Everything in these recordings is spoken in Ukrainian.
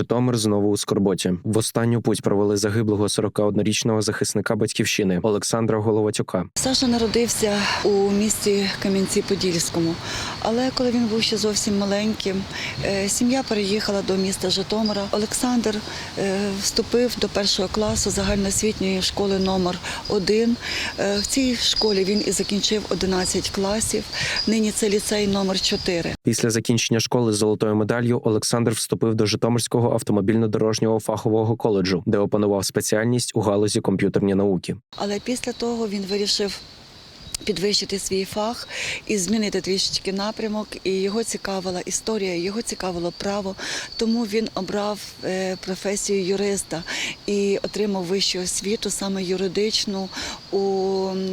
Житомир знову у скорботі. В останню путь провели загиблого 41-річного захисника батьківщини Олександра Головатюка. Саша народився у місті Кам'янці-Подільському, але коли він був ще зовсім маленьким, е, сім'я переїхала до міста Житомира. Олександр е, вступив до першого класу загальноосвітньої школи номер 1 В цій школі він і закінчив 11 класів. Нині це ліцей номер 4 Після закінчення школи з золотою медаллю Олександр вступив до Житомирського автомобільно-дорожнього фахового коледжу, де опанував спеціальність у галузі комп'ютерні науки. Але після того він вирішив підвищити свій фах і змінити трішечки напрямок. І його цікавила історія, його цікавило право. Тому він обрав е, професію юриста і отримав вищу освіту, саме юридичну, у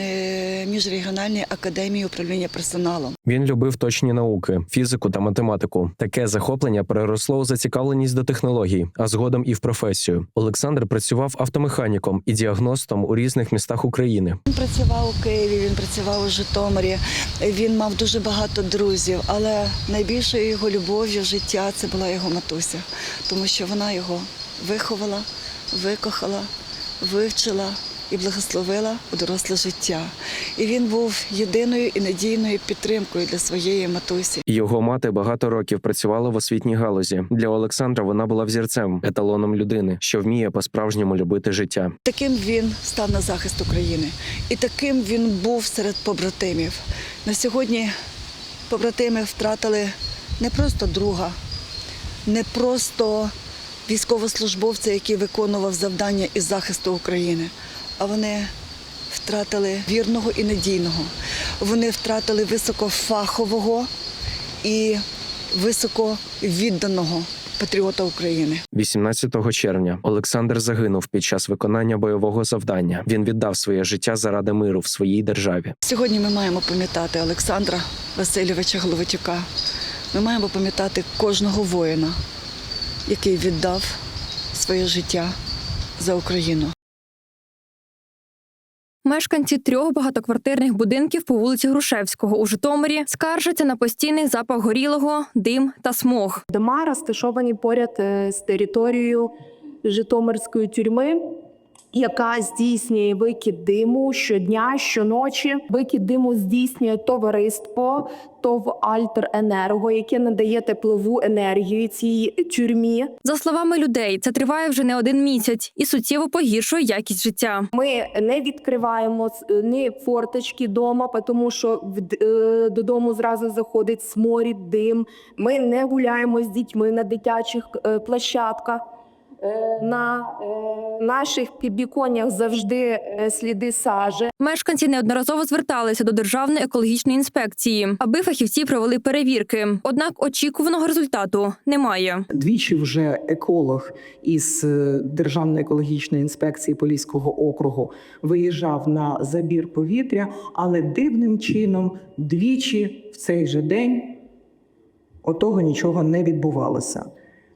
е, міжрегіональній академії управління персоналом. Він любив точні науки, фізику та математику. Таке захоплення переросло у зацікавленість до технологій, а згодом і в професію. Олександр працював автомеханіком і діагностом у різних містах України. Він працював у Києві, він працював у Житомирі. Він мав дуже багато друзів, але найбільшою його любов'ю життя це була його матуся, тому що вона його виховала, викохала, вивчила і благословила у доросле життя. І він був єдиною і надійною підтримкою для своєї матусі. Його мати багато років працювала в освітній галузі. Для Олександра вона була взірцем, еталоном людини, що вміє по-справжньому любити життя. Таким він став на захист України, і таким він був серед побратимів. На сьогодні побратими втратили не просто друга, не просто військовослужбовця, який виконував завдання із захисту України, а вони втратили вірного і надійного. Вони втратили високофахового і високовідданого патріота України. 18 червня Олександр загинув під час виконання бойового завдання. Він віддав своє життя заради миру в своїй державі. Сьогодні ми маємо пам'ятати Олександра Васильовича Головатюка. Ми маємо пам'ятати кожного воїна, який віддав своє життя за Україну. Мешканці трьох багатоквартирних будинків по вулиці Грушевського у Житомирі скаржаться на постійний запах горілого, дим та смог. Дома розташовані поряд е, з територією Житомирської тюрми, яка здійснює викид диму щодня, щоночі. Викид диму здійснює товариство ТОВ Альтеренерго, яке надає теплову енергію цій тюрмі. За словами людей, це триває вже не один місяць і суттєво погіршує якість життя. Ми не відкриваємо ні форточки вдома, тому що е, додому зразу заходить сморід, дим. Ми не гуляємо з дітьми на дитячих е, площадках. На наших підвіконнях завжди е, сліди сажі. Мешканці неодноразово зверталися до державної екологічної інспекції, аби фахівці провели перевірки. Однак очікуваного результату немає. Двічі вже еколог із е, Державної екологічної інспекції Поліського округу виїжджав на забір повітря, але дивним чином двічі в цей же день отого нічого не відбувалося.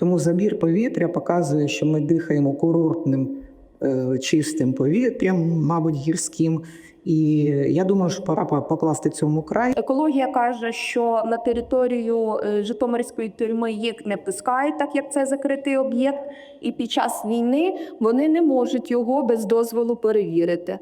Тому забір повітря показує, що ми дихаємо курортним е, чистим повітрям, мабуть, гірським. І я думаю, що пора покласти цьому край. Екологія каже, що на територію е, Житомирської тюрми їх не пускають, так як це закритий об'єкт, і під час війни вони не можуть його без дозволу перевірити.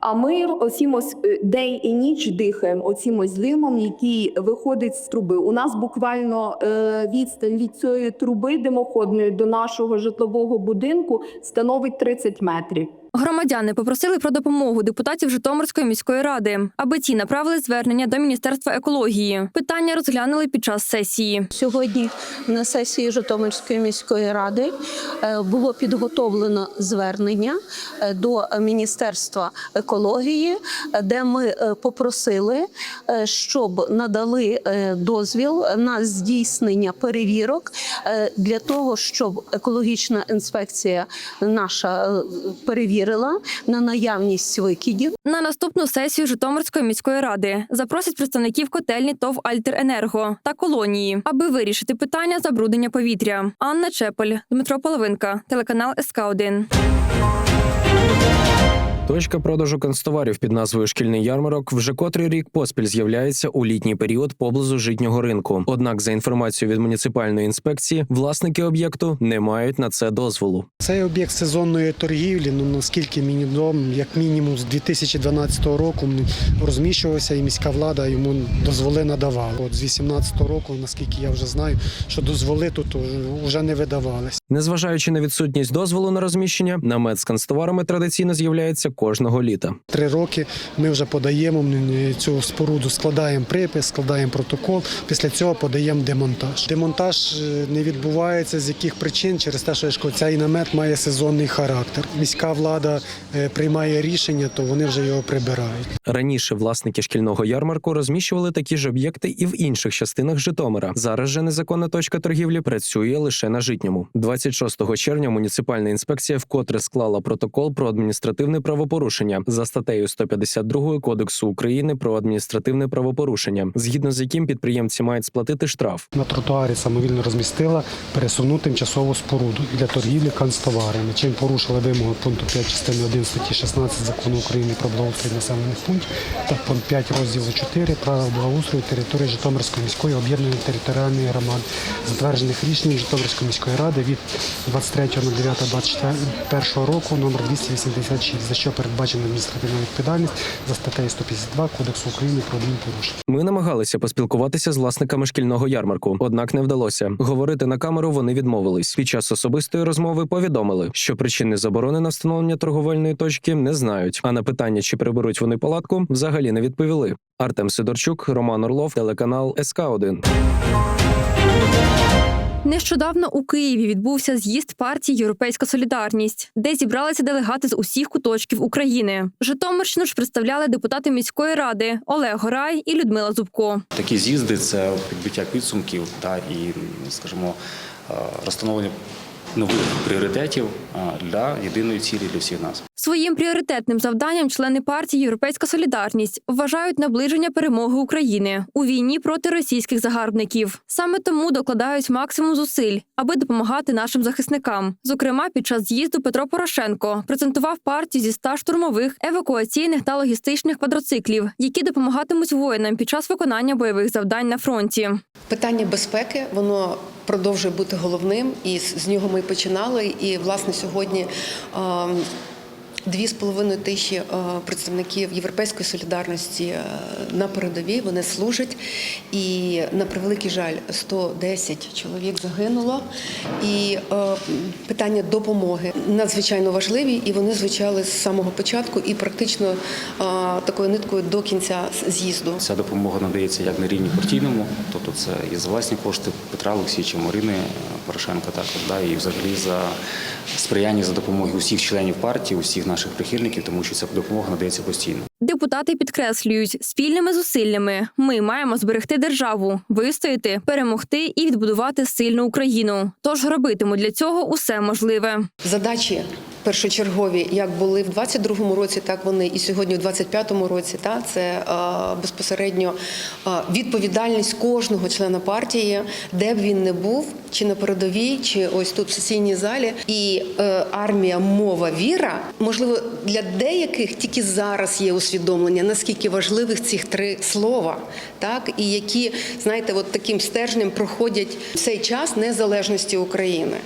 А ми оцім ось е, день і ніч дихаємо оцім ось димом, який виходить з труби. У нас буквально е, відстань від цієї труби димоходної до нашого житлового будинку становить 30 метрів. Громадяни попросили про допомогу депутатів Житомирської міської ради, аби ті направили звернення до Міністерства екології. Питання розглянули під час сесії. Сьогодні на сесії Житомирської міської ради е, було підготовлено звернення е, до Міністерства екології, е, де ми попросили, щоб надали дозвіл на здійснення перевірок для того, щоб екологічна інспекція наша е, перевірила на наявність викидів. На наступну сесію Житомирської міської ради запросять представників котельні ТОВ Альтеренерго та колонії, аби вирішити питання забруднення повітря. Анна Чепель, Дмитро Половинка, телеканал СК 1 Точка продажу канцтоварів під назвою Шкільний ярмарок вже котрий рік поспіль з'являється у літній період поблизу житнього ринку. Однак, за інформацією від муніципальної інспекції, власники об'єкту не мають на це дозволу. Цей об'єкт сезонної торгівлі, ну наскільки мені відомо, як мінімум з 2012 року розміщувався, і міська влада йому дозволи надавала. От з 2018 року, наскільки я вже знаю, що дозволи тут вже не видавались. Незважаючи на відсутність дозволу на розміщення, намет з канцтоварами традиційно з'являється кожного літа. Три роки ми вже подаємо цю споруду, складаємо припис, складаємо протокол. Після цього подаємо демонтаж. Демонтаж е, не відбувається з яких причин через те, що я ж цей намет має сезонний характер. Міська влада е, приймає рішення, то вони вже його прибирають. Раніше власники шкільного ярмарку розміщували такі ж об'єкти і в інших частинах Житомира. Зараз же незаконна точка торгівлі працює лише на житньому. 26 червня муніципальна інспекція вкотре склала протокол про адміністративне правопорушення за статтею 152 Кодексу України про адміністративне правопорушення, згідно з яким підприємці мають сплатити штраф. На тротуарі самовільно розмістила пересувну тимчасову споруду для торгівлі канцтоварами, чим порушили вимогу пункту 5 частини 1 статті 16 закону України про благоустрій населених пунктів та пункт 5 розділу 4 правил благоустрою території Житомирської міської об'єднаної територіальної громади, затверджених рішенням Житомирської міської ради від 23.09.2021 року номер 286, за що передбачена адміністративна відповідальність за статтею 152 Кодексу України про адмінпорушення. Ми намагалися поспілкуватися з власниками шкільного ярмарку, однак не вдалося. Говорити на камеру вони відмовились. Під час особистої розмови повідомили, що причини заборони на встановлення торговельної точки не знають. А на питання, чи приберуть вони палатку, взагалі не відповіли. Артем Сидорчук, Роман Орлов, телеканал СК 1 Нещодавно у Києві відбувся з'їзд партії Європейська Солідарність, де зібралися делегати з усіх куточків України. Житомирщину ж представляли депутати міської ради Олег Горай і Людмила Зубко. Такі з'їзди це підбиття підсумків та і, скажімо, е, розстановлення нових пріоритетів е, для єдиної цілі для всіх нас. Своїм пріоритетним завданням члени партії Європейська Солідарність вважають наближення перемоги України у війні проти російських загарбників. Саме тому докладають максимум зусиль, аби допомагати нашим захисникам. Зокрема, під час з'їзду Петро Порошенко презентував партію зі 100 штурмових, евакуаційних та логістичних квадроциклів, які допомагатимуть воїнам під час виконання бойових завдань на фронті. Питання безпеки воно продовжує бути головним, і з нього ми починали. І власне сьогодні. Дві з половиною тисячі е, представників європейської солідарності е, на передовій вони служать, і на превеликий жаль, 110 чоловік загинуло. І е, питання допомоги надзвичайно важливі, і вони звучали з самого початку і практично такою ниткою до кінця з'їзду. Ця допомога надається як на рівні партійному, тобто це і за власні кошти Петра Олексійовича, Марини Порошенка, також да, і взагалі за сприяння за допомогою усіх членів партії, усіх наших прихильників, тому що ця допомога надається постійно. Депутати підкреслюють, спільними зусиллями ми маємо зберегти державу, вистояти, перемогти і відбудувати сильну Україну. Тож робитимуть для цього усе можливе. задачі першочергові, як були в 22-му році, так вони і сьогодні, в 25-му році. Та це е, безпосередньо е, відповідальність кожного члена партії, де б він не був, чи на передовій, чи ось тут в сесійній залі. І е, армія, мова, віра, можливо, для деяких тільки зараз є усвідомлення, наскільки важливих цих три слова, так і які знаєте, от таким стержнем проходять цей час незалежності України.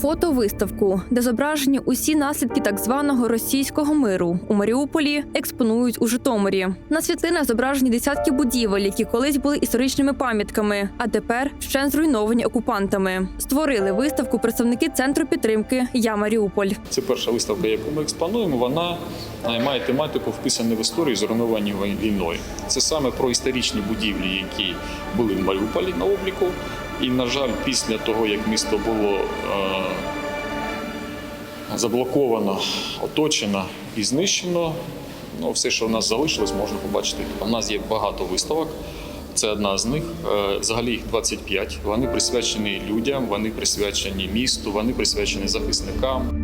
Фотовиставку, де зображені усі наслідки так званого російського миру у Маріуполі, експонують у Житомирі. На світлинах зображені десятки будівель, які колись були історичними пам'ятками, а тепер ще зруйновані окупантами. Створили виставку представники центру підтримки Я Маріуполь. Це перша виставка, яку ми експонуємо. Вона е, має тематику вписані в історію зруйновані війною. Це саме про історичні будівлі, які були в Маріуполі на обліку. І, на жаль, після того, як місто було е, заблоковано, оточено і знищено. Ну, все, що в нас залишилось, можна побачити. У нас є багато виставок. Це одна з них. Е, Взагалі їх 25. Вони присвячені людям, вони присвячені місту, вони присвячені захисникам.